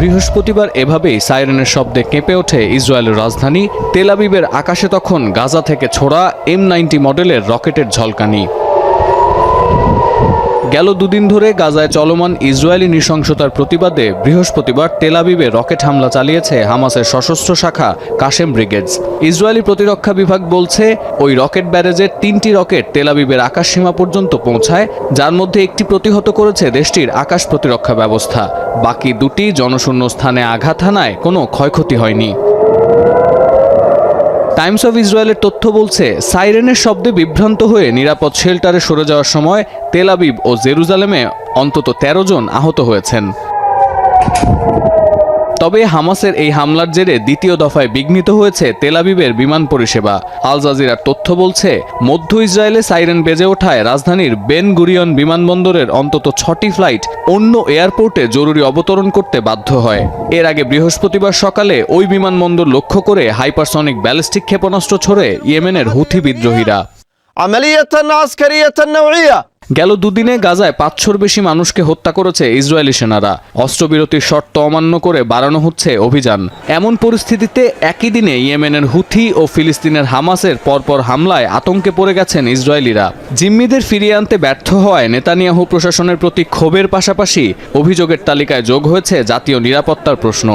বৃহস্পতিবার এভাবেই সাইরেনের শব্দে কেঁপে ওঠে ইসরায়েলের রাজধানী তেলাবিবের আকাশে তখন গাজা থেকে ছোড়া এম নাইনটি মডেলের রকেটের ঝলকানি। গেল দুদিন ধরে গাজায় চলমান ইসরায়েলি নৃশংসতার প্রতিবাদে বৃহস্পতিবার তেলাবিবে রকেট হামলা চালিয়েছে হামাসের সশস্ত্র শাখা কাশেম ব্রিগেডস। ইসরায়েলি প্রতিরক্ষা বিভাগ বলছে, ওই রকেট ব্যারেজের তিনটি রকেট তেলাবিবের আকাশসীমা পর্যন্ত পৌঁছায়, যার মধ্যে একটি প্রতিহত করেছে দেশটির আকাশ প্রতিরক্ষা ব্যবস্থা। বাকি দুটি জনশূন্য স্থানে আঘাত হানায় কোনো ক্ষয়ক্ষতি হয়নি। টাইমস অফ ইসরায়েলের তথ্য বলছে, সাইরেনের শব্দে বিভ্রান্ত হয়ে নিরাপদ শেল্টারে সরে যাওয়ার সময় তেলাবিব ও জেরুজালেমে অন্তত ১৩ জন আহত হয়েছেন। তবে হামাসের এই হামলার জেরে দ্বিতীয় দফায় বিঘ্নিত হয়েছে তেলাবিবের বিমান পরিষেবা আল জাজিরার তথ্য বলছে মধ্য ইসরায়েলে সাইরেন বেজে ওঠায় রাজধানীর বেন গুরিয়ন বিমানবন্দরের অন্তত ছটি ফ্লাইট অন্য এয়ারপোর্টে জরুরি অবতরণ করতে বাধ্য হয় এর আগে বৃহস্পতিবার সকালে ওই বিমানবন্দর লক্ষ্য করে হাইপারসনিক ব্যালিস্টিক ক্ষেপণাস্ত্র ছড়ে ইয়েমেনের হুথি বিদ্রোহীরা عملية عسكرية نوعية গেল দুদিনে গাজায় পাঁচশোর বেশি মানুষকে হত্যা করেছে ইসরায়েলি সেনারা। অস্ত্রবিরতির শর্ত অমান্য করে বাড়ানো হচ্ছে অভিযান। এমন পরিস্থিতিতে একই দিনে ইয়েমেনের হুথি ও ফিলিস্তিনের হামাসের পরপর হামলায় আতঙ্কে পড়ে গেছেন ইসরায়েলিরা। জিম্মিদের ফিরিয়ে আনতে ব্যর্থ হওয়ায় নেতানিয়াহু প্রশাসনের প্রতি ক্ষোভের পাশাপাশি অভিযোগের তালিকায় যোগ হয়েছে জাতীয় নিরাপত্তার প্রশ্ন।